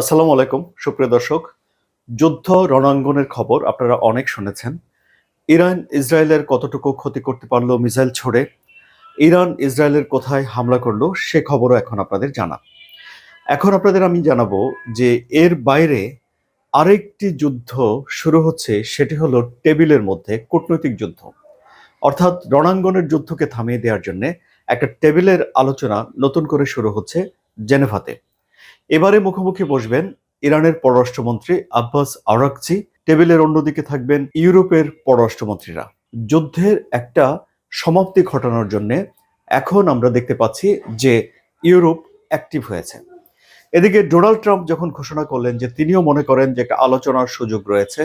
আসসালামু আলাইকুম, সুপ্রিয় দর্শক। যুদ্ধ রণাঙ্গনের খবর আপনারা অনেক শুনেছেন। ইরান, ইসরায়েলের কতটুকু ক্ষতি করতে পারল মিসাইল ছড়ে? ইরান, ইসরায়েলের কোথায় হামলা করল, সে খবরও এখন আপনাদের জানা। এখন আপনাদের আমি জানাব যে এর বাইরে আরেকটি যুদ্ধ শুরু হচ্ছে, সেটি হলো টেবিলের মধ্যে কূটনৈতিক যুদ্ধ। অর্থাৎ রণাঙ্গনের যুদ্ধকে থামিয়ে দেওয়ার জন্য একটা টেবিলের আলোচনা নতুন করে শুরু হচ্ছে জেনেভাতে। এবারে মুখোমুখি বসবেন ইরানের পররাষ্ট্রমন্ত্রী আব্বাস আরাকচি। টেবিলের অন্যদিকে থাকবেন ইউরোপের পররাষ্ট্রমন্ত্রীরা। যুদ্ধের একটা সমাপ্তি ঘটানোর জন্য এখন আমরা দেখতে পাচ্ছি যে ইউরোপ অ্যাক্টিভ হয়েছে। এদিকে ডোনাল্ড ট্রাম্প যখন ঘোষণা করলেন যে তিনিও মনে করেন যে একটা আলোচনার সুযোগ রয়েছে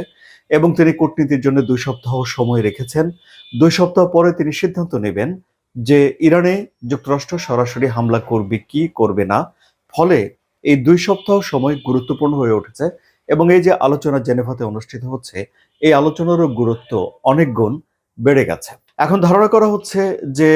এবং তিনি কূটনীতির জন্য দুই সপ্তাহ সময় রেখেছেন, দুই সপ্তাহ পরে তিনি সিদ্ধান্ত নেবেন যে ইরানে যুক্তরাষ্ট্র সরাসরি হামলা করবে কি করবে না। ফলে এই দুই সপ্তাহ সময় গুরুত্বপূর্ণ হয়ে উঠেছে এবং এই যে আলোচনা জেনেভাতে অনুষ্ঠিত হচ্ছে, এই আলোচনারও গুরুত্ব অনেক গুণ বেড়ে গেছে। এখন ধারণা করা হচ্ছে যে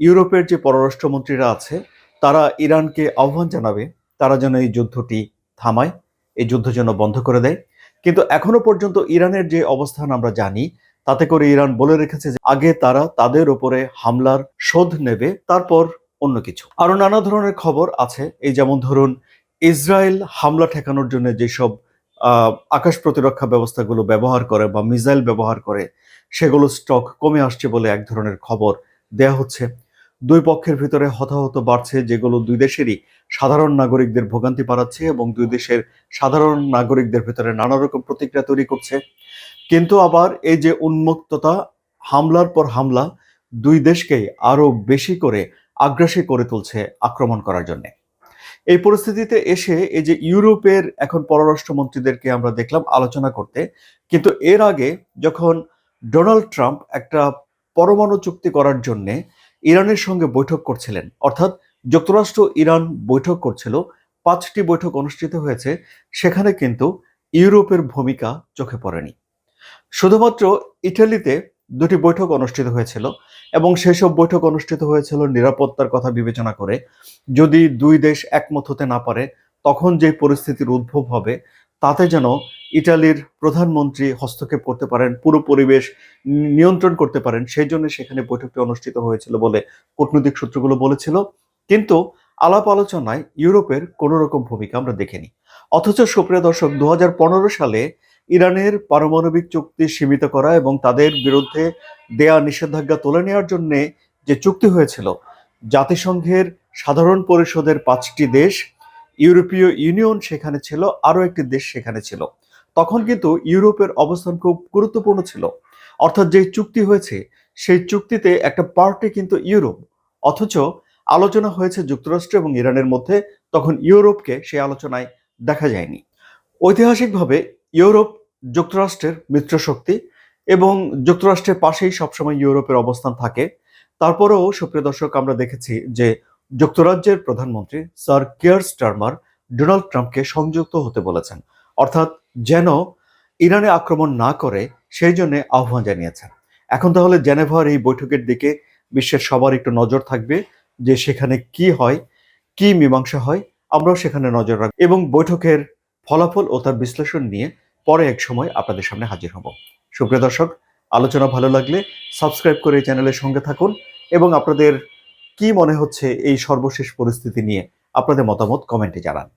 ইউরোপের যে পররাষ্ট্রমন্ত্রীরা আছে, তারা ইরানকে আহ্বান জানাবে, তারা যেন এই যুদ্ধটি থামায়, এই যুদ্ধ যেন বন্ধ করে দেয়। কিন্তু এখনও পর্যন্ত ইরানের যে অবস্থান আমরা জানি, তাতে করে ইরান বলে রেখেছে যে আগে তারা তাদের উপরে হামলার শোধ নেবে, তারপর অন্য কিছু। আরও নানা ধরনের খবর আছে, এই যেমন ধরুন ইসরায়েল হামলা ঠেকানোর জন্য যেসব আকাশ প্রতিরক্ষা ব্যবস্থাগুলো ব্যবহার করে বা মিসাইল ব্যবহার করে, সেগুলো স্টক কমে আসছে বলে এক ধরনের খবর দেয়া হচ্ছে। দুই পক্ষের ভিতরে হতাহত বাড়ছে যেগুলো দুই দেশেরই সাধারণ নাগরিকদের ভোগান্তি বাড়াচ্ছে এবং দুই দেশের সাধারণ নাগরিকদের ভিতরে নানা রকম প্রতিক্রিয়া তৈরি করছে। কিন্তু আবার এই যে উন্মুক্ততা হামলার পর হামলা, দুই দেশকেই আরও বেশি করে আগ্রাসী করে তুলছে আক্রমণ করার জন্য। এই পরিস্থিতিতে এসে এই যে ইউরোপের এখন পররাষ্ট্রমন্ত্রীদেরকে আমরা দেখলাম আলোচনা করতে, কিন্তু এর আগে যখন ডোনাল্ড ট্রাম্প একটা পরমাণু চুক্তি করার জন্য ইরানের সঙ্গে বৈঠক করছিলেন, অর্থাৎ যুক্তরাষ্ট্র ইরান বৈঠক করছিল, পাঁচটি বৈঠক অনুষ্ঠিত হয়েছে, সেখানে কিন্তু ইউরোপের ভূমিকা চোখে পড়েনি। শুধুমাত্র ইটালিতে দুটি বৈঠক অনুষ্ঠিত হয়েছিল এবং সেসব বৈঠক অনুষ্ঠিত হয়েছিল নিরাপত্তার কথা বিবেচনা করে। যদি দুই দেশ একমত হতে না পারে, তখন যে পরিস্থিতির উদ্ভব হবে, তাতে যেন ইটালির প্রধানমন্ত্রী হস্তক্ষেপ করতে পারেন, পুরো পরিবেশ নিয়ন্ত্রণ করতে পারেন, সেই জন্য সেখানে বৈঠকটি অনুষ্ঠিত হয়েছিল বলে কূটনৈতিক সূত্রগুলো বলেছিল। কিন্তু আলাপ আলোচনায় ইউরোপের কোনো রকম ভূমিকা আমরা দেখিনি। অথচ সুপ্রিয় দর্শক দু সালে ইরানের পারমাণবিক চুক্তি সীমিত করা এবং তাদের বিরুদ্ধে দেয়া নিষেধাজ্ঞা তুলে নেওয়ার জন্যে যে চুক্তি হয়েছিল, জাতিসংঘের সাধারণ পরিষদের পাঁচটি দেশ, ইউরোপীয় ইউনিয়ন সেখানে ছিল, আরও একটি দেশ সেখানে ছিল। তখন কিন্তু ইউরোপের অবস্থান খুব গুরুত্বপূর্ণ ছিল। অর্থাৎ যে চুক্তি হয়েছে, সেই চুক্তিতে একটা পার্টি কিন্তু ইউরোপ, অথচ আলোচনা হয়েছে যুক্তরাষ্ট্র এবং ইরানের মধ্যে, তখন ইউরোপকে সেই আলোচনায় দেখা যায়নি। ঐতিহাসিকভাবে ইউরোপ যুক্তরাষ্ট্রের মিত্রশক্তি এবং যুক্তরাষ্ট্রের পাশেই সবসময় ইউরোপের অবস্থান থাকে। তারপরেও সুপ্রিয় দর্শক, আমরা দেখেছি যে যুক্তরাজ্যের প্রধানমন্ত্রী স্যার কিয়ার স্টারমার ডোনাল্ড ট্রাম্পকে সংযুক্ত হতে বলেছেন, অর্থাৎ যেন ইরানে আক্রমণ না করে সেই জন্য আহ্বান জানিয়েছেন। এখন তাহলে জেনেভার এই বৈঠকের দিকে বিশ্বের সবার একটু নজর থাকবে যে সেখানে কি হয়, কি মীমাংসা হয়, আমরাও সেখানে নজর রাখব। এবং বৈঠকের ফলাফল ও তার বিশ্লেষণ নিয়ে পরে এক সময় আপনাদের সামনে হাজির হব। সুপ্রিয় দর্শক, আলোচনা ভালো লাগলে সাবস্ক্রাইব করে এই চ্যানেলের সঙ্গে থাকুন এবং আপনাদের কি মনে হচ্ছে এই সর্বশেষ পরিস্থিতি নিয়ে আপনাদের মতামত কমেন্টে জানান।